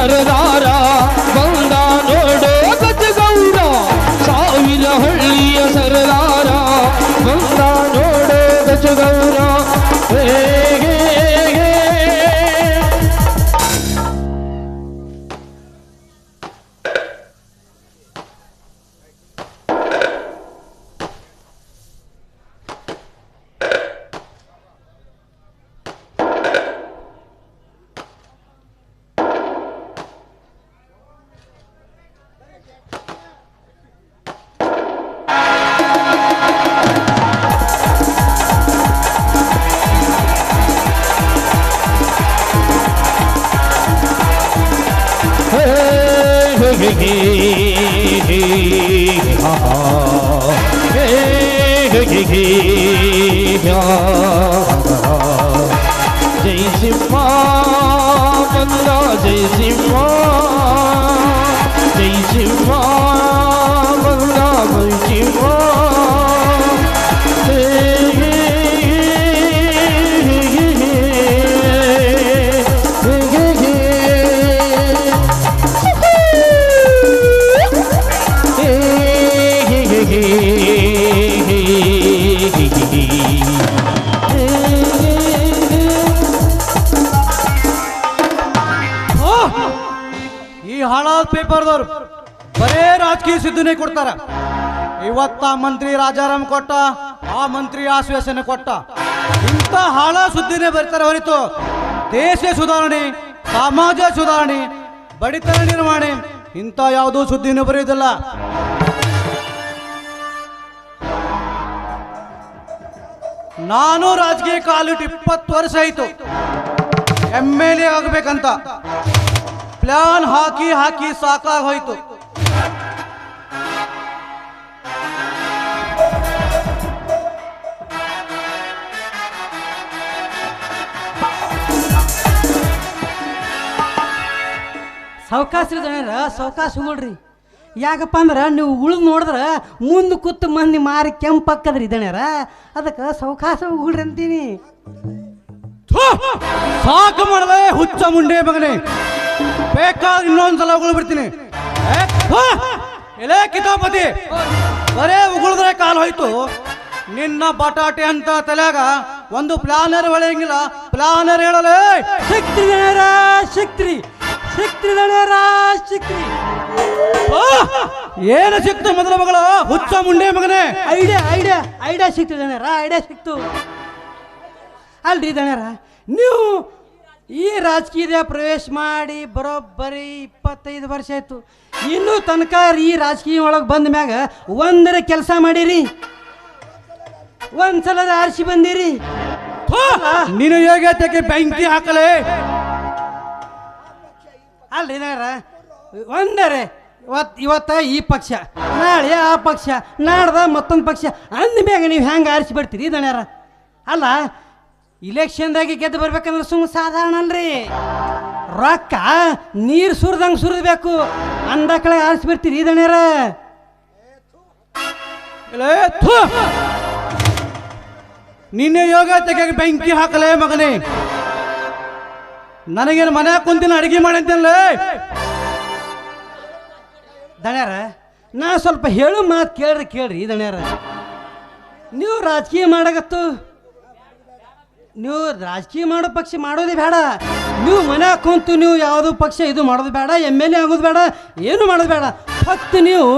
Sarada જય શિવા કંદા જય શિવા જય શિવા ರಾಜಕೀಯ ಸಿದ್ಧನೆ ಕೊಡ್ತಾರ. ಇವತ್ತ ಮಂತ್ರಿ ರಾಜಾರಾಮ್ ಕೊಟ್ಟ, ಆ ಮಂತ್ರಿ ಆಶ್ವಾಸನೆ ಕೊಟ್ಟ. ಇಂಥ ಹಾಳ ಸುದ್ದಿನೇ ಬರ್ತಾರೆ ಹೊರತು ದೇಶ ಸುಧಾರಣೆ, ಸಮಾಜ ಸುಧಾರಣೆ, ಬಡಿತನ ನಿರ್ವಹಣೆ ಇಂಥ ಯಾವುದೂ ಸುದ್ದಿನೂ ಬರೆಯುವುದಿಲ್ಲ. ನಾನು ರಾಜಕೀಯ ಕಾಲಿಟ್ಟು ಇಪ್ಪತ್ತು ವರ್ಷ ಆಯಿತು. ಎಂ ಎಲ್ ಎ ಆಗ್ಬೇಕಂತ. ಪ್ಲಾನ್ ಹಾಕಿ ಹಾಕಿ ಸಾಕಾಗೋಯ್ತು ಸಾವಕಾಶ ಜನರ ಸಾವಕಾಶ ಉಗುಳ್ರಿ ಯಾಕಪ್ಪ ಅಂದ್ರೆ ನೀವು ಉಳಿದು ನೋಡಿದ್ರೆ ಮುಂದೆ ಕೂತು ಮಂದಿ ಮಾರಿ ಕೆಂಪಕ್ಕದ್ರಿ ದಣ್ಯರ. ಅದಕ್ಕೆ ಸಾವಕಾಶ ಉಗುಳ್ರಿ ಅಂತೀನಿ! ಸಾಕು ಮಾಡದೆ ಹುಚ್ಚ ಮುಂಡೆ ಮಗನೇ. ಬೇಕಾದ್ರೆ ಇನ್ನೊಂದ್ಸಲ ಉಗುಳು ಬಿಡ್ತೀನಿ! ಎಲೆ ಕಿತಾಪತಿ? ಬರೇ ಉಗುಳಿದ್ರೆ ಕಾಲು ಹೋಯ್ತು. ನಿನ್ನ ಬಟಾಟೆ ಅಂತ ತಲೆಯಾಗ ಒಂದು ಪ್ಲಾನರ್ ಹೊಳೆಯಂಗಿಲ್ಲ. ಪ್ಲಾನರ್ ಹೇಳಲೇ ಸಿಕ್ತ್ರಿ ದಣ್ಯರ ಸಿಕ್ತ್ರಿ ದಣ್ಯರ ಸಿಕ್ತ್ರಿ ಏನು ಸಿಕ್ತು ಮೊದಲ ಮಗಳ? ಹುಚ್ಚ ಮುಂಡೆ ಮಗನೇ. ಐಡಿಯಾ ಐಡಿಯಾ ಐಡಿಯಾ ಸಿಕ್ತು ದಣ್ಯರ ಐಡಿಯಾ ಸಿಕ್ತು. ಅಲ್ರಿ ದಣ್ಯರ ನೀವು ಈ ರಾಜಕೀಯದ ಪ್ರವೇಶ ಮಾಡಿ ಬರೋಬ್ಬರಿ ಇಪ್ಪತ್ತೈದು ವರ್ಷ ಆಯ್ತು. ಇನ್ನೂ ತನಕ ಈ ರಾಜಕೀಯ ಒಳಗೆ ಬಂದ ಮ್ಯಾಗ ಒಂದರ ಕೆಲಸ ಮಾಡಿರಿ. ಒಂದ್ಸಲ ಆರಿಸಿ ಬಂದಿರಿ. ಹಾ ನೀನು ಹೇಗೆ ಬೆಂಕಿ ಹಾಕಲೇ? ಅಲ್ರಿ ನಾರ ಒಂದರೆ ಇವತ್ತು ಇವತ್ತ ಈ ಪಕ್ಷ, ನಾಳೆ ಆ ಪಕ್ಷ, ನಾಡ್ದ ಮತ್ತೊಂದು ಪಕ್ಷ, ಅಂದ ಮ್ಯಾಗ ನೀವು ಹೆಂಗೆ ಆರಿಸಿ ಬಿಡ್ತೀರಿ ದಣ್ಯಾರ? ಅಲ್ಲ, ಇಲೆಕ್ಷನ್ದಾಗಿ ಗೆದ್ದು ಬರ್ಬೇಕಂದ್ರೆ ಸುಮ್ಮನೆ ಸಾಧಾರಣ ಅಲ್ರಿ. ರೊಕ್ಕ, ನೀರು ಸುರಿದಂಗೆ ಸುರಿದ್ಬೇಕು. ಅಂದ ಕಳೆ ಆರಿಸಿ ಬಿಡ್ತೀರಿ ದಣ್ಯಾರ? ನಿನ್ನೆ ಯೋಗ ತೆಗೆ ಬೆಂಕಿ ಹಾಕಲೇ ಮಗನೇ. ನನಗೇನು ಮನೆ ಕುಂತಿನ ಅಡಿಗೆ ಮಾಡಿ ಅಂತಲೇ ದಣ್ಯಾರ, ನಾ ಸ್ವಲ್ಪ ಹೇಳು ಮಾತು ಕೇಳ್ರಿ ಕೇಳ್ರಿ, ದಣ್ಯಾರ. ನೀವು ರಾಜಕೀಯ ಮಾಡಕತ್ತು? ನೀವು ರಾಜಕೀಯ ಮಾಡೋ ಪಕ್ಷ ಮಾಡೋದೇ ಬೇಡ. ನೀವು ಮನೆ ಕುಂತು ನೀವು ಯಾವುದು ಪಕ್ಷ ಇದು ಮಾಡೋದು ಬೇಡ, ಎಂ ಎಲ್ ಎ ಆಗೋದು ಬೇಡ, ಏನು ಮಾಡೋದು ಬೇಡ. ಫಕ್ತ್ ನೀವು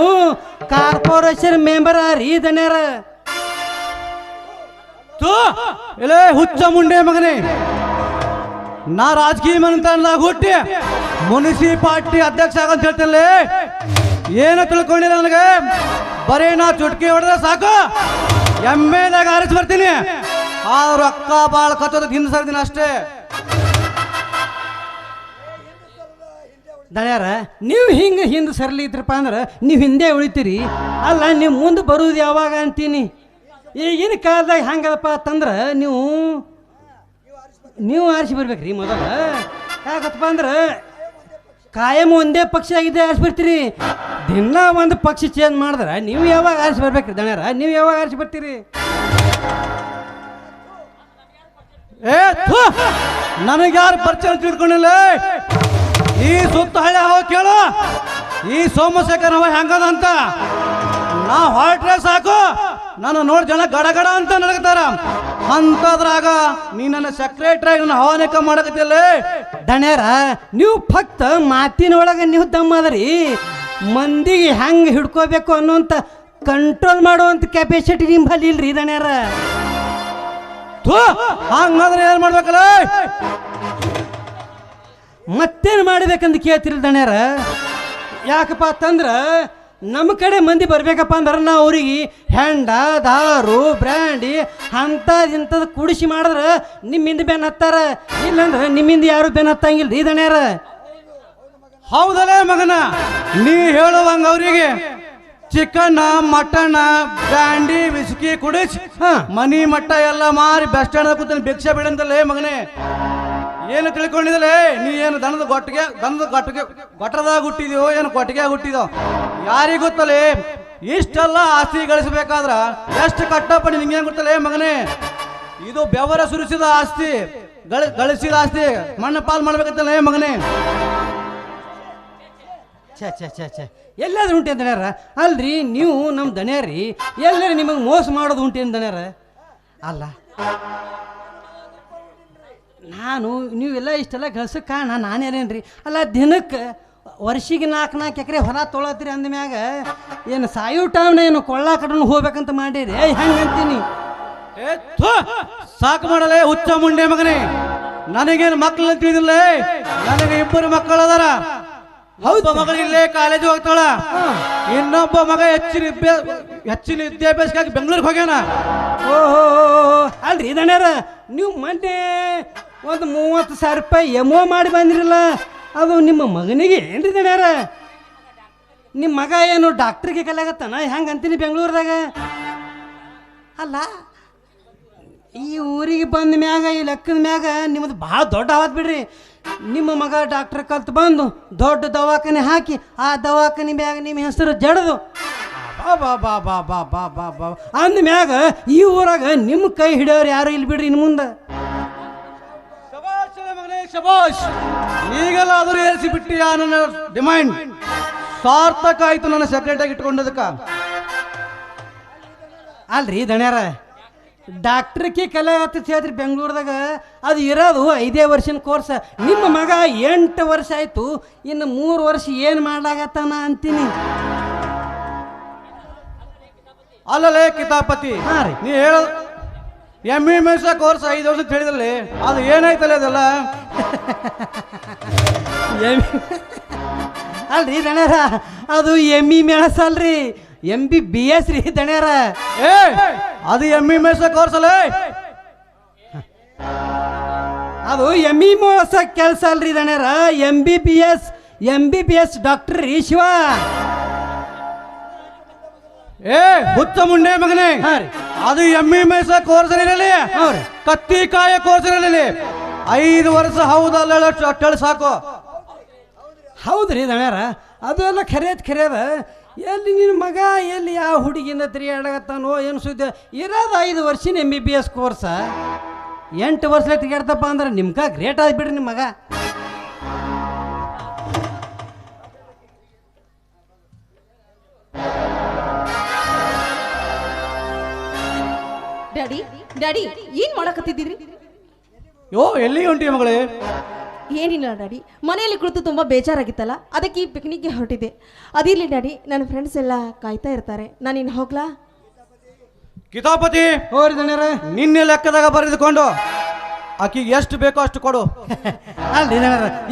ಕಾರ್ಪೊರೇಷನ್ ಮೆಂಬರ್ ಆರಿ, ದಣ್ಯಾರ. ಥು! ಎಲೇ ಹುಚ್ಚ ಮುಂಡೆ ಮಗನೇ. ನಾ ರಾಜಕೀಯ ಮನಂತ ಹುಟ್ಟಿ ಮುನ್ಸಿಪಾಲ್ಟಿ ಅಧ್ಯಕ್ಷ ಆಗಂತ ಹೇಳ್ತೀನಿ ಏನು ತಿಳ್ಕೊಂಡಿಲ್ಲ ನನಗೆ? ಬರೀ ನಾ ಚುಟ್ಕಿ ಹೊಡೆದ್ರೆ ಸಾಕು. ಎಂ ಎಗೆ ಆರಿಸಿ ಬರ್ತೀನಿ. ಆ ರೊಕ್ಕ ಭಾಳ ಕತ್ತೋದ ಹಿಂದೆ ಸರ್ದಿನ ಅಷ್ಟೇ. ದಳ್ಯಾರ, ನೀವು ಹಿಂಗೆ ಹಿಂದೆ ಸರಲಿ ಇದ್ರಪ್ಪ ಅಂದ್ರೆ ನೀವು ಹಿಂದೆ ಉಳಿತೀರಿ. ಅಲ್ಲ, ನೀವು ಮುಂದೆ ಬರುವುದು ಯಾವಾಗ ಅಂತೀನಿ? ಈಗಿನ ಕಾಲದಾಗ ಹಂಗದಪ್ಪ ಅಂತಂದ್ರೆ ನೀವು ನೀವು ಆರಿಸಿ ರೀ ಮೊದಲು. ಯಾಕಪ್ಪ ಅಂದ್ರೆ ಕಾಯಂ ಒಂದೇ ಪಕ್ಷ ಆಗಿದ್ದೆ ಆರಿಸಿ ಬರ್ತೀರಿ ದಿನ ಒಂದು ಪಕ್ಷ ಚೇಂಜ್ ಮಾಡಿದ್ರೆ ನೀವು ಯಾವಾಗ ಆರಿಸಿ ಬರ್ಬೇಕ್ರಿ ದಣ್ಯಾರ? ನೀವು ಯಾವಾಗ ಆರಿಸಿ ಬರ್ತೀರಿ? ಏ! ನನಗೆ ಯಾರು ಪರಿಚಯ ತಿಳ್ಕೊಂಡಿಲ್ಲ? ಈ ಸುತ್ತ ಹಳೆ ಅವ ಕೇಳು. ಈ ಸೋಮಶೇಖರ್ ಅವ ಹೆಂಗದ ಅಂತ. ನಾ ಹೊರಟ್ರೆ ಸಾಕು. ನಾನು ನೋಡಿ ಜನ ಗಡಗಡ ಗಡ ಅಂತ ನಡಗತಾರ. ಅಂತದ್ರಾಗ ನೀ ನನ್ನ ಸೆಕ್ರೆಟರಿ ನನ್ನ ಹವಾನಿಕ ಮಾಡಕತ್ತಿಲ್ಲ ದಣ್ಯಾರ ನೀವು ಫಕ್ತ ಮಾತಿನೊಳಗೆ ನೀವು ದಮ್ಮದ್ರಿ ಮಂದಿಗೆ ಹೆಂಗೆ ಹಿಡ್ಕೋಬೇಕು ಅನ್ನೋಂಥ ಕಂಟ್ರೋಲ್ ಮಾಡುವಂಥ ಕೆಪಾಸಿಟಿ ನಿಮ್ಮಲ್ಲಿ ಇಲ್ರಿ ದಣ್ಯಾರ ಹಂಗಾದ್ರೆ ಹಂಗಂದ್ರೆ ಏನ್ ಮಾಡ್ಬೇಕಲ್ಲ? ಮತ್ತೇನು ಮಾಡ್ಬೇಕಂತ ಕೇಳ್ತಿರಿ ದಣ್ಯಾರ ಯಾಕಪ್ಪ ಅಂತಂದ್ರೆ ನಮ್ಮ ಕಡೆ ಮಂದಿ ಬರ್ಬೇಕಪ್ಪ ಅಂದ್ರೆ ನಾವು ಅವ್ರಿಗೆ ಹೆಂಡ ದಾರು ಬ್ರ್ಯಾಂಡಿ ಇಂಥದ್ದು ಕುಡಿಸಿ ಮಾಡಿದ್ರೆ ನಿಮ್ಮಿಂದ ಬೆನ್ ಹತ್ತಾರ? ಇಲ್ಲಂದ್ರೆ ನಿಮ್ಮಿಂದ ಯಾರು ಬೆನ್ ಹತ್ತಂಗಿಲ್ಲ ರೀ ದಣ್ಯಾರ? ಹೌದಲ್ಲೇ ಮಗನ? ನೀ ಹೇಳುವಂಗ ಅವರಿಗೆ ಚಿಕನ್ ಮಟನ್ ಬ್ರ್ಯಾಂಡಿ ವಿಸ್ಕಿ ಕುಡಿಸಿ. ಮನಿ ಮಟ್ಟ ಎಲ್ಲ ಮಾರಿ ಬೆಸ್ಟ್ ಸ್ಟ್ಯಾಂಡ್ ಕೂತ ಭಿಕ್ಷೆ ಬಿಡಂತಲ್ಲ ಮಗನೇ. ಏನು ತಿಳ್ಕೊಂಡಿದಲೇ ನೀ ಏನು ದನದ ಗೊಟ್ಟಿಗೆ ದನದ ಗೊಟ್ಟಿಗೆ ಗೊಟ್ಟರದಾಗ ಹುಟ್ಟಿದ್ಯೋ, ಏನು ಕೊಟ್ಟಿಗೆ ಹುಟ್ಟಿದೋ ಯಾರಿಗೆ ಗೊತ್ತಲ್ಲ? ಇಷ್ಟೆಲ್ಲ ಆಸ್ತಿ ಗಳಿಸಬೇಕಾದ್ರ ಎಷ್ಟು ಕಟ್ಟಪ್ಪ ನಿಂಗೇನು ಗೊತ್ತಲೇ ಮಗನೇ? ಇದು ಬೆವರ ಸುರಿಸಿದ ಆಸ್ತಿ, ಗಳ, ಗಳಿಸಿದ ಆಸ್ತಿ, ಮಣ್ಣು ಪಾಲ್ ಏ ಮಗನೇ? ಛೇ ಛೇ ಛೇ ಛೇ. ಎಲ್ಲಾದ್ರೂ ದಣ್ಯಾರ ಅಲ್ರಿ, ನೀವು ನಮ್ಮ ದಣ್ಯಾರಿ ಎಲ್ಲರೂ ನಿಮಗೆ ಮೋಸ ಮಾಡೋದು ಉಂಟೇನು ದಣ್ಯಾರ ಅಲ್ಲ. ನಾನು ನೀವೆಲ್ಲ ಇಷ್ಟೆಲ್ಲ ಕಾಣ ಕಾರಣ ನಾನೇನೇನ್ರಿ? ಅಲ್ಲ ದಿನಕ್ಕೆ ವರ್ಷಿಗೆ ನಾಲ್ಕು ನಾಲ್ಕು ಎಕರೆ ಹೊಲ ತೊಳತ್ರಿ ಅಂದಮ್ಯಾಗ ಏನು ಸಾಯೋ ಟೈಮ್ನ ಏನು ಕೊಳ್ಳ ಕಟ್ಕೊಂಡು ಹೋಗ್ಬೇಕಂತ ಮಾಡೀರಿ ಹೆಂಗೆ ಅಂತೀನಿ? ಏ, ಥು, ಸಾಕು ಮಾಡಲೇ ಹುಚ್ಚ ಮುಂಡೆ ಮಗನೇ. ನನಗೇನು ಮಕ್ಕಳು ತಿಳಿದಿಲ್ಲ ನನಗೆ ಇಬ್ಬರು ಮಕ್ಕಳು ಅದಾರ. ಹೌದು. ಮಗಳು ಇಲ್ಲೇ ಕಾಲೇಜ್ ಹೋಗ್ತಾಳ. ಇನ್ನೊಬ್ಬ ಮಗ ಹೆಚ್ಚಿನ ಹೆಚ್ಚಿನ ವಿದ್ಯಾಭ್ಯಾಸಕ್ಕಾಗಿ ಬೆಂಗಳೂರಿಗೆ ಹೋಗ್ಯಾನ. ಓಹೋ ಅಲ್ರಿ ದಣ್ಯಾರ ನೀವು ಮೊನ್ನೆ ಒಂದು ಮೂವತ್ತು ಸಾವಿರ ರೂಪಾಯಿ ಎಮೋ ಮಾಡಿ ಬಂದಿರಲ್ಲ, ಅದು ನಿಮ್ಮ ಮಗನಿಗೆ ಏನ್ರಿ ದಣ್ಯಾರ ನಿಮ್ಮ ಮಗ ಏನು ಡಾಕ್ಟ್ರಿಗೆ ಕಲಾಗತ್ತಾನ ಹೆಂಗೆ ಅಂತೀನಿ ಬೆಂಗಳೂರದಾಗ? ಅಲ್ಲ, ಈ ಊರಿಗೆ ಬಂದ ಮ್ಯಾಗ, ಈ ಲೆಕ್ಕದ ಮ್ಯಾಗ ನಿಮ್ಮದು ಭಾಳ ದೊಡ್ಡ ಆವತ್ತು ಬಿಡ್ರಿ. ನಿಮ್ಮ ಮಗ ಡಾಕ್ಟ್ರ್ ಕಲ್ತು ಬಂದು ದೊಡ್ಡ ದವಾಖಾನೆ ಹಾಕಿ, ಆ ದವಾಖಾನೆ ಮ್ಯಾಗ ನಿಮ್ಮ ಹೆಸರು ಜಡದು. ಬಾ ಬಾ ಬಾ ಬಾ ಬಾ ಬಾ ಬಾ. ಅಂದ ಮ್ಯಾಗ ಈ ಊರಾಗ ನಿಮ್ಮ ಕೈ ಹಿಡಿಯೋರು ಯಾರು ಇಲ್ಲಿ ಬಿಡ್ರಿ ಇನ್ನು ಮುಂದೆ. ಶಬಾಷ್ ಈಗೆಲ್ಲ ಆದರೂ ಏರಿಸಿ ಬಿಟ್ಟಿಯಾ ನನ್ನ ಡಿಮ್ಯಾಂಡ್? ಸಾರ್ಥಕ ಆಯ್ತು ನನ್ನ ಸೆಕ್ರೆಟರಿ ಇಟ್ಕೊಂಡದಕ್ಕ ಅಲ್ರಿ ದಣ್ಯಾರ ಡಾಕ್ಟ್ರಿಗೆ ಕಲೆ ಆತ ಹೇಳ್ರಿ ಬೆಂಗಳೂರದಾಗ ಅದು ಇರೋದು ಐದೇ ವರ್ಷನ ಕೋರ್ಸ್ ನಿಮ್ಮ ಮಗ ಎಂಟು ವರ್ಷ ಆಯ್ತು ಇನ್ನು ಮೂರು ವರ್ಷ ಏನು ಮಾಡ್ಲಾಗತ್ತಾನ ಅಂತೀನಿ. ಅಲ್ಲಲೇ ಕಿತಾಪತಿ ಹಾ ರೀ. ನೀ ಹೇಳ ಎಂ ಇ ಮೆಸ್ ಕೋರ್ಸ್ ಐದು ವರ್ಷಕ್ಕೆ ಹೇಳಿದಲ್ಲಿ ಅದು ಏನಾಯ್ತಲ್ಲ ಅದೆಲ್ಲ ಅಲ್ರಿ ದಣ್ಯಾರ ಅದು ಎಂ ಇ ಮೆಣಸ ಅಲ್ರಿ. ಎಂ ಬಿ ಬಿ ಎಸ್ ರೀ ದಣ್ಯಾರ. ಏ ಅದು ಎಂ ಇ ಮೆಸ್ ಕೋರ್ಸ್ ಅಲ್ಲ ಅದು ಎಂ ಇ ಮೋಸ ಕೆಲಸ ಅಲ್ರಿ ದಣ್ಯಾರ. M B B S M B B S doctor ರೀ ಶಿವ. ಏ ಹುಚ್ಚ ಮುಂಡೆ ಮಗನೇ. ಅದು ಎಮ್ಮಿ ಮೈಸ ಮೆಸ್ ಕೋರ್ಸ್ ಇರಲಿ ಹಾ ರೀ. ಕತ್ತಿ ಕಾಯ ಕೋರ್ಸ್ ಇರಲಿ ಐದು ವರ್ಷ ಹೌದಲ್ಲ ಅಟ್ಟಳು ಸಾಕು. ಹೌದ್ರಿ ದಣ್ಯಾರ ಅದು ಎಲ್ಲ ಖರೇದ್ ಖರೇದ. ಎಲ್ಲಿ ನಿನ್ನ ಮಗ ಎಲ್ಲಿ ಯಾವ ಹುಡುಗಿನ ತಿರುಗಾಡಕತ್ತಾನೋ ಏನು ಸುದ್ದಿ? ಇರೋದು ಐದು ವರ್ಷಿನ M B B S course ಎಂಟು ವರ್ಷ ತಿರುಗಾಡ್ತಪ್ಪ ಅಂದ್ರೆ ನಿಮ್ಗ ಗ್ರೇಟ್ ಆಗಿಬಿಡ್ರಿ ನಿಮ್ಮ ಮಗ. ಡ್ಯಾಡಿ ಡ್ಯಾಡಿ ಏನ್ ಮಾಡಕತ್ತಿದ್ದೀರಿ? ಯೋ ಎಲ್ಲಿ ಹೊಂಟಿ ಮಗಳೇ? ಏನಿಲ್ಲ ಡ್ಯಾಡಿ ಮನೆಯಲ್ಲಿ ಕುಳಿತು ತುಂಬಾ ಬೇಜಾರಾಗಿತ್ತಲ್ಲ ಅದಕ್ಕೆ ಈ ಪಿಕ್ನಿಕ್ಗೆ ಹೊರಟಿದೆ ಅದಿರ್ಲಿ ಡ್ಯಾಡಿ ನನ್ನ ಫ್ರೆಂಡ್ಸ್ ಎಲ್ಲ ಕಾಯ್ತಾ ಇರ್ತಾರೆ. ನಾನು ಇನ್ನು ಹೋಗ್ಲಾ? ಕಿತಾಪತಿ! ಹೋರಿ ದಣ್ಯಾರ ನಿನ್ನೆ ಲೆಕ್ಕದಾಗ ಬರೆದುಕೊಂಡು ಆಕಿಗೆ ಎಷ್ಟು ಬೇಕೋ ಅಷ್ಟು ಕೊಡು. ಅಲ್ಲ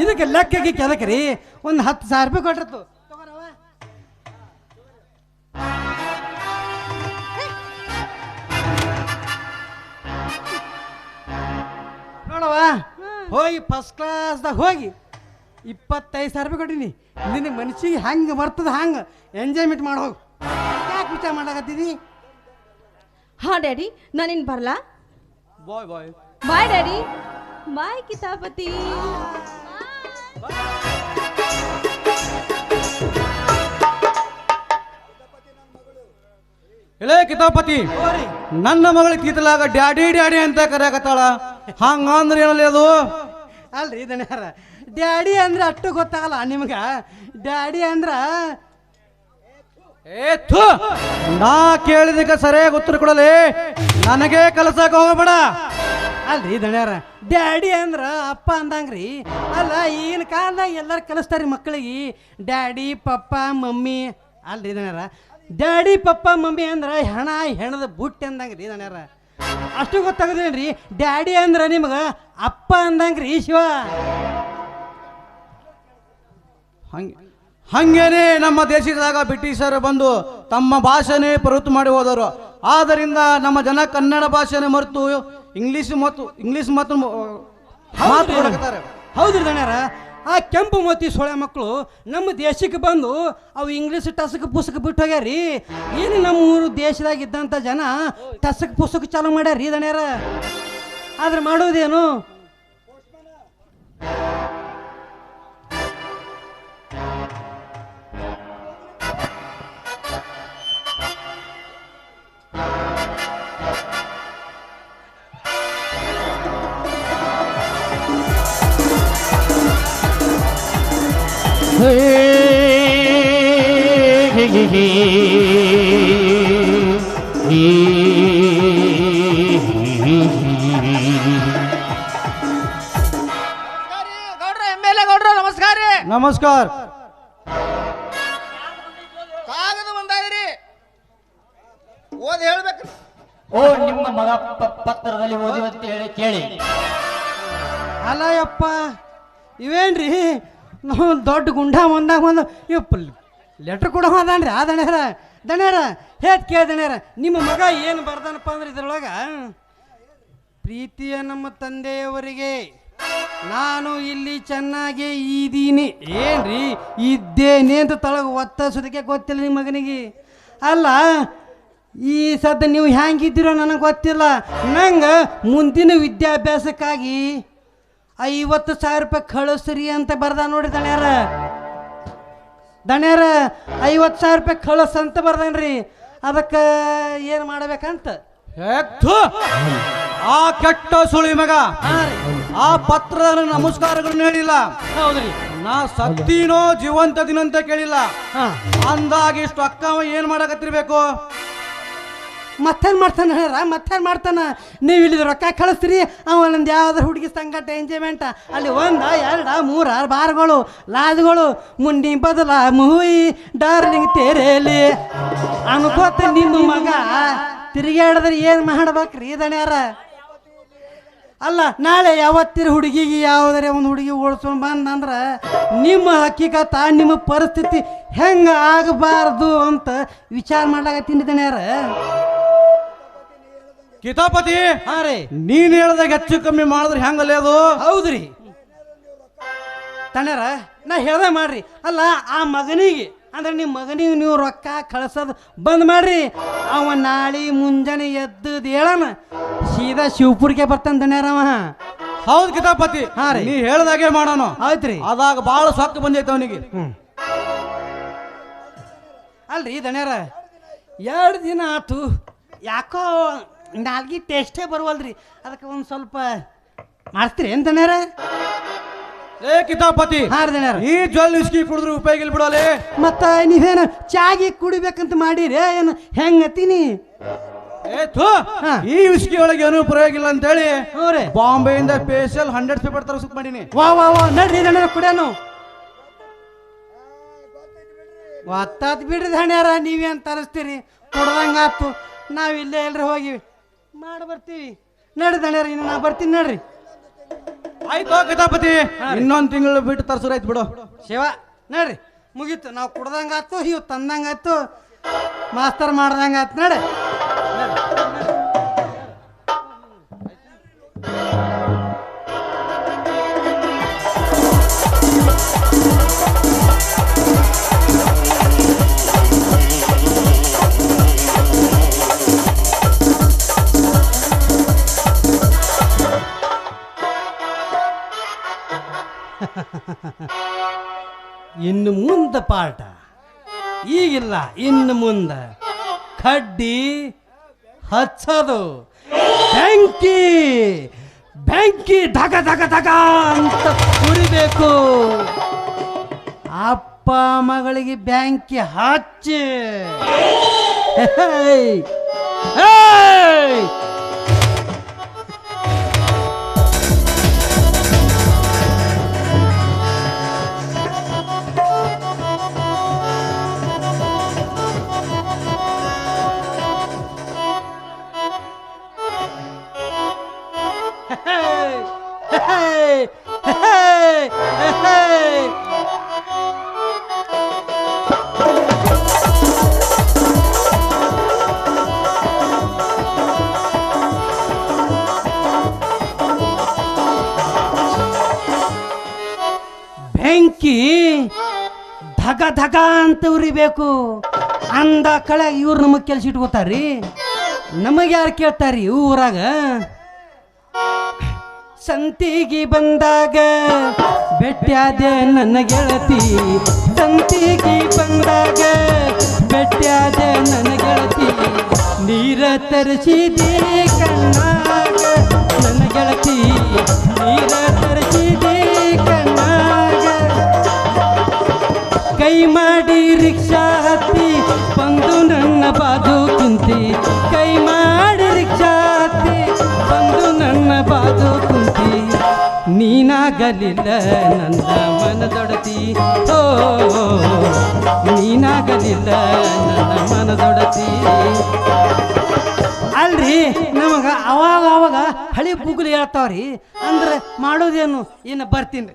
ಇದಕ್ಕೆ ಲೆಕ್ಕಕ್ಕೆ ಕೆದಕ್ರಿ ರೀ? ಒಂದು ಹತ್ತು ಸಾವಿರ ರೂಪಾಯಿ ಕೊಟ್ಟಿರ್ತು. ಹೋಗಿ ಫಸ್ಟ್ ಕ್ಲಾಸ್ದಾಗ ಹೋಗಿ ಇಪ್ಪತ್ತೈದು ಸಾವಿರ ರೂಪಾಯಿ ಕೊಟ್ಟಿನಿ. ನಿನ್ನ ಮನಸ್ಸಿಗೆ ಹೆಂಗೆ ಬರ್ತದ ಹಂಗೆ ಎಂಜಾಯ್ಮೆಂಟ್ ಮಾಡಿ ಹೋಗು. ಯಾಕೆ ವಿಚಾರ ಮಾಡಕತ್ತಿದಿ ಹಾ ಡ್ಯಾಡಿ ನಾನಿನ್ ಬರಲಾ? ಬಾಯ್ ಬಾಯ್ ಬಾಯ್ ಡ್ಯಾಡಿ. ಬಾಯ್ ಕಿತಾಪತಿ. ಇಳೇ ಕಿತಾಪತಿ ನನ್ನ ಮಗಳಿಗೆ ಕೀತಲಾಗ ಡ್ಯಾಡಿ ಡ್ಯಾಡಿ ಅಂತ ಕರೆಯಕತ್ತಾಳ. ಹಂಗಂದ್ರೆ ಏನಲ್ಲ ಅದು? ಅಲ್ರಿ ದಣ್ಯಾರ ಡ್ಯಾಡಿ ಅಂದ್ರೆ ಅಷ್ಟು ಗೊತ್ತಾಗಲ್ಲ ನಿಮ್ಗ. ಡ್ಯಾಡಿ ಅಂದ್ರ ಏ ಥು! ನಾ ಕೇಳಿದಕ್ಕೆ ಸರಿಯಾಗಿ ಉತ್ತರ ಕೊಡಲಿ. ನನಗೆ ಕಲಸಕ್ಕೆ ಹೋಗಬೇಡ. ಅಲ್ರಿ ದಣ್ಯಾರ ಡ್ಯಾಡಿ ಅಂದ್ರ ಅಪ್ಪ ಅಂದಂಗ್ರಿ. ಅಲ್ಲ ಈಗಿನ ಕಾಲದಾಗ ಎಲ್ಲರೂ ಕಲಿಸ್ತಾರ್ರಿ ಮಕ್ಕಳಿಗೆ. Daddy papa mummy. ಅಲ್ರಿ ದಣ್ಯಾರ ಡ್ಯಾಡಿ ಪಪ್ಪ ಮಮ್ಮಿ ಅಂದ್ರ ಹೆಣ ಹೆಣದ ಬುಟ್ಟಿ ಅಂದಂಗ್ರಿ ದಣ್ಯಾರ ಅಷ್ಟು ಗೊತ್ತಾಗದೇನ್ರಿ ಡ್ಯಾಡಿ ಅಂದ್ರ ನಿಮ್ಗೆ ಅಪ್ಪ ಅಂದಂಗ್ರಿ ಶಿವ. ಹಂಗೆ ಹಂಗೇನೆ ನಮ್ಮ ದೇಶದಾಗ ಬ್ರಿಟಿಷರು ಬಂದು ತಮ್ಮ ಭಾಷೆನೇ ಪ್ರವೃತ್ತಿ ಮಾಡಿ ಹೋದರು. ಆದ್ದರಿಂದ ನಮ್ಮ ಜನ ಕನ್ನಡ ಭಾಷೆನೇ ಮರೆತು ಇಂಗ್ಲಿಷ್ ಮತ್ತು ಇಂಗ್ಲಿಷ್ ಮತ್ತು ಮಾತು. ಹೌದ್ರಿ. ದಣ್ಯಾರ ಆ ಕೆಂಪು ಮೋತಿ ಸೊಳೆ ಮಕ್ಕಳು ನಮ್ಮ ದೇಶಕ್ಕೆ ಬಂದು ಅವು ಇಂಗ್ಲೀಷ್ ಟಸಕ್ ಪುಸ್ತಕ ಬಿಟ್ಟು ಹೋಗ್ಯಾರಿ. ಏನು ನಮ್ಮ ಊರು ದೇಶದಾಗ ಇದ್ದಂಥ ಜನ ಟಸಕ್ ಪುಸ್ತಕ ಚಾಲು ಮಾಡ್ಯಾರಿ ದಣ್ಯಾರ? ಆದ್ರೆ ಮಾಡೋದೇನು? ನಮಸ್ಕಾರ ನಮಸ್ಕಾರ. ಕಾಗದ ಬಂದಾದ್ರಿ ಓದ್ ಹೇಳ್ಬೇಕು ಓ ನಿಮ್ಮ ಮಗ ಪತ್ರದಲ್ಲಿ ಓದಿ ಅಂತ ಹೇಳಿ ಕೇಳಿ. ಅಲ್ಲ ಯಪ್ಪ ಇವೇನ್ರಿ? ದೊಡ್ಡ ಗುಂಡ ಒಂದಾಗ ಒಂದು ಇಪ್ಪ ಲೆಟ್ರ್ ಕೂಡ ಹೋದಾನ್ರಿ ಆ ದಣ್ಯರ ದಣ್ಯರ ಹೇತ್ ಕೇಳ ದಣ್ಯರ, ನಿಮ್ಮ ಮಗ ಏನು ಬರ್ದಾನಪ್ಪ ಅಂದ್ರೆ ಇದ್ರೊಳಗೆ, ಪ್ರೀತಿಯ ನಮ್ಮ ತಂದೆಯವರಿಗೆ ನಾನು ಇಲ್ಲಿ ಚೆನ್ನಾಗಿ ಇದ್ದೀನಿ. ಏನ್ರಿ, ಇದ್ದೇನೆ ಅಂತ ತಳಗ ಒತ್ತಸೋದಕ್ಕೆ ಗೊತ್ತಿಲ್ಲ ನಿಮ್ಮ ಮಗನಿಗೆ. ಅಲ್ಲ, ಈ ಸದ್ದ ನೀವು ಹ್ಯಾಂಗಿದ್ದೀರೋ ನನಗೆ ಗೊತ್ತಿಲ್ಲ. ನಂಗೆ ಮುಂದಿನ ವಿದ್ಯಾಭ್ಯಾಸಕ್ಕಾಗಿ ಐವತ್ತು ಸಾವಿರ ರೂಪಾಯಿ ಕಳಿಸ್ರಿ ಅಂತ ಬರ್ದ ನೋಡಿ ದಣ್ಯಾರ. ದಣ್ಯಾರ ಐವತ್ತು ಸಾವಿರ ರೂಪಾಯಿ ಕಳಿಸ್ ಅಂತ ಬರ್ದನ್ರಿ. ಅದಕ್ಕೆ ಏನು ಮಾಡ್ಬೇಕಂತ? ಥು! ಆ ಕೆಟ್ಟ ಸುಳಿ ಮಗ ಆ ಪತ್ರದ ನಮಸ್ಕಾರಗಳನ್ನ ಹೇಳಿಲ್ಲ ಹೌದ್ರಿ. ನಾ ಸತ್ತೀನೋ ಜೀವಂತದಿನಂತ ಕೇಳಿಲ್ಲ. ಹಾಂ. ಅಂದಾಗ ಇಷ್ಟು ಅಕ್ಕ ಅವ ಏನ್ ಮಾಡಕತ್ತಿರ್ಬೇಕು? ಮತ್ತೇನು ಮಾಡ್ತಾನೆ ಹೇಳ್ರ? ಮತ್ತೇನು ಮಾಡ್ತಾನೆ? ನೀವು ಇಲ್ಲಿ ರೊಕ್ಕ ಕಳಿಸ್ತೀರಿ ಅವ ನಂದು ಯಾವ್ದಾರು ಹುಡುಗಿ ಸಂಘಟ ಎಂಜಾಯ್ಮೆಂಟ ಅಲ್ಲಿ ಒಂದ, ಎರಡ, ಮೂರ, ಬಾರ್ಗಳು, ಲಾಜ್ಗಳು ಮುಂಡಿ ಬದಲ ಮುಹುಯಿ ಡಾರ್ಲಿಂಗ್ ತೇರೇಲಿ. ಅನ್ಕೋತ ನಿಮ್ಮ ಮಗ. ತಿರುಗಾಡಿದ್ರೆ ಏನು ಮಾಡ್ಬೇಕ್ರಿ ದಣ್ಯಾರ? ಅಲ್ಲ, ನಾಳೆ ಯಾವತ್ತಿರ ಹುಡುಗಿಗೆ ಯಾವುದರ ಒಂದು ಹುಡುಗಿ ಓಡಿಸ್ಕೊಂಡು ಬಂದಂದ್ರೆ ನಿಮ್ಮ ಹಕ್ಕಿಗತ ನಿಮ್ಮ ಪರಿಸ್ಥಿತಿ ಹೆಂಗೆ ಆಗಬಾರ್ದು ಅಂತ ವಿಚಾರ ಮಾಡ್ಲಾಕತ್ತೀನಿ ದಣ್ಯಾರ. ಕಿತಾಪತಿ ಹಾ ರೀ. ನೀನ್ ಹೇಳ್ದಾಗ ಹೆಚ್ಚು ಕಮ್ಮಿ ಮಾಡಿದ್ರೆ ಹೆಂಗಲ್ಲ ಅದು? ಹೌದ್ರಿ. ತಣ್ಯಾರ ನಾ ಹೇಳ್ದೆ ಮಾಡ್ರಿ. ಅಲ್ಲ ಆ ಮಗನಿಗೆ ಅಂದ್ರೆ ನಿಮ್ಮ ಮಗನಿಗೆ ನೀವು ರೊಕ್ಕ ಕಳ್ಸೋದು ಬಂದ್ ಮಾಡ್ರಿ. ಅವ ನಾಳೆ ಮುಂಜಾನೆ ಎದ್ದು ಹೇಳಣ ಸೀದಾ ಶಿವಪುರ್ಗೆ ಬರ್ತಾನೆ ದಣ್ಯಾರ ಅವ. ಹೌದ್ ಕಿತಾಪತಿ ಹಾ ರೀ. ನೀ ಹೇಳ್ದಾಗೆ ಮಾಡೋಣ ಆಯ್ತ್ರಿ ಅದಾಗ ಬಾಳ ಸೊಕ್ಕ ಬಂದೈತೆ ಅವನಿಗೆ. ಅಲ್ರಿ ದಣ್ಯಾರ ಎರಡು ದಿನ ಆತು ಯಾಕೋ ನಾಲ್ಗಿ ಟೇಸ್ಟೇ ಬರುವಲ್ರಿ. ಅದಕ್ಕೆ ಒಂದು ಸ್ವಲ್ಪ ಮಾಡ್ತೀರಿ ಏನ್ ದಣ್ಯಾರ? ಏ ಕಿತಾಪತಿ ಹಾ ರೀ ಈ ಜೊಲ್ ಇಸ್ಕಿ ಕುಡಿದ್ರೆ ಉಪಯೋಗ ಇಲ್ಲ ಬಿಡೋಲೆ. ಮತ್ತ ನೀವೇನು ಚಾಗಿ ಕುಡಿಬೇಕಂತ ಮಾಡಿರಿ? ಏನು ಹೆಂಗತೀನಿ ಏ ಥು. ಈ ವಿಸ್ಕಿ ಒಳಗೆ ಏನೂ ಪ್ರಯೋಗ ಇಲ್ಲ ಅಂತೇಳಿ ಹ್ಞೂ ರೀ. ಬಾಂಬೆಯಿಂದ ಸ್ಪೆಷಲ್ ಹಂಡ್ರೆಡ್ ಪೇಪರ್ ತರಿಸ್ಕ್ ಮಾಡೀನಿ ವಾ ವಾ ವಾ. ನಡ್ರಿ ದಣ್ಯಾರ ಕುಡಿಯೋನು ಒತ್ತಾತ್ ಬಿಡ್ರಿ ಹಣ್ಯಾರ ನೀವೇನು ತರಿಸ್ತೀರಿ? ಕೊಡದಂಗಾತು. ನಾವು ಇಲ್ಲೇ ಎಲ್ರಿ ಹೋಗಿ ಮಾಡಿ ಬರ್ತೀವಿ. ನಡ್ರಿ ದಣ್ಯಾರ ಇನ್ನು ನಾ ಬರ್ತೀನಿ ನಡ್ರಿ. ಆಯ್ತು ಗಣಪತಿ. ಇನ್ನೊಂದ್ ತಿಂಗಳು ಬಿಟ್ಟು ತರ್ಸುರಾಯ್ತು ಬಿಡು. ಶಿವ ನಡ್ರಿ. ಮುಗೀತು. ನಾವು ಕುಡ್ದಂಗಾತು ಇವು ತಂದಂಗಾತು ಮಾಸ್ತರ್ ಮಾಡ್ದಂಗಾತು ನಡ್ರಿ. ಇನ್ನು ಮುಂದ ಪಾಠ. ಈಗಿಲ್ಲ, ಇನ್ನು ಮುಂದ. ಕಡ್ಡಿ ಹಚ್ಚೋದು. ಬೆಂಕಿ ಬೆಂಕಿ ಧಗ ಧಗ ಧಗ ಅಂತ ಉರಿಬೇಕು. ಅಪ್ಪ ಮಗಳಿಗೆ ಬ್ಯಾಂಕಿ ಹಚ್ಚಿ. ಬೆಂಕಿ ಧಗ ಧಗ ಅಂತ ಉರಿಬೇಕು. ಅಂದ ಕಳೆ ಇವ್ರು ನಮಗೆ ಕೆಲ್ಸ ಇಟ್ಕೋತಾರ್ರಿ ನಮಗೆ ಯಾರು ಕೇಳ್ತಾರ್ರಿ ಊರಾಗ? ಸಂತಿಗೆ ಬಂದಾಗ ಬೆಟ್ಟ್ಯಾದೆ ನನ್ನ ಗೆಳತಿ. ಸಂತಿಗೆ ಬಂದಾಗ ಬೆಟ್ಟ್ಯಾದೆ ನನ್ನ ಗೆಳತಿ. ನೀರ ತರಿಸಿದೆ ಕಣ್ಣಾಗ ನನ್ನ ಗೆಳತಿ. ನೀರ ತರಿಸಿದೆ ಕೈ ಮಾಡಿ ರಿಕ್ಷಾ ಹತ್ತಿ, ಬಂದು ನನ್ನ ಬಾದು ಕುಂತಿ. ಕೈ ಮಾಡಿ ರಿಕ್ಷಾ ಹತ್ತಿ, ಬಂದು ನನ್ನ ಬಾದು ಕುಂತಿ. ನೀನಾಗಲಿಲ್ಲ ನನ್ನ ಮನದೊಡತಿ ಓ ನೀನಾಗಲಿಲ್ಲ ನನ್ನ ಮನದೊಡತಿ ಅಲ್ರಿ, ನಮಗ ಅವಾಗ ಅವಾಗ ಹಳಿ ಬುಗುಲಿ ಹೇಳ್ತಾವ್ರಿ. ಅಂದ್ರೆ ಮಾಡೋದೇನು ಏನು ಬರ್ತೀನಿ.